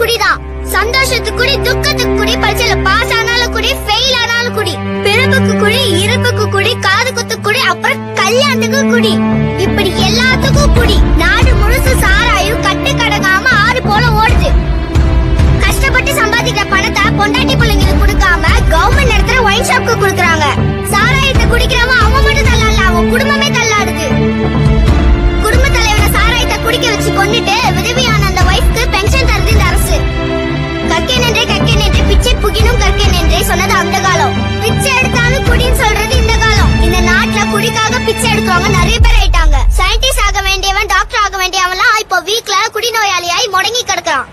குடிதான் சந்தோஷத்துக்கு குடி துக்கத்துக்கு குடி பரீட்சையில பாஸ் ஆனாலும் குடி ஃபெயில் ஆனாலும் குடி. பிறப்புக்கு குடி இறப்புக்கு குடி காது குத்து குடி அப்புறம் கல்யாணத்துக்கு குடி. இப்படி எல்லாத்துக்கும் குடி. நாடு முழுசு சாராயும் கட்டு கடங்காம ஆறு போல ஓடுது. கஷ்டப்பட்டு சம்பாதிக்கிற பணத்தை பொண்டாட்டி பிள்ளைங்களுக்கு கொடுக்காம கவர்மெண்ட் நடத்துற ஒயின் ஷாப்க்கு கொடுக்கறாங்க. சாராயத்தை குடிக்கிற മുടങ്ങി കിടക്കാം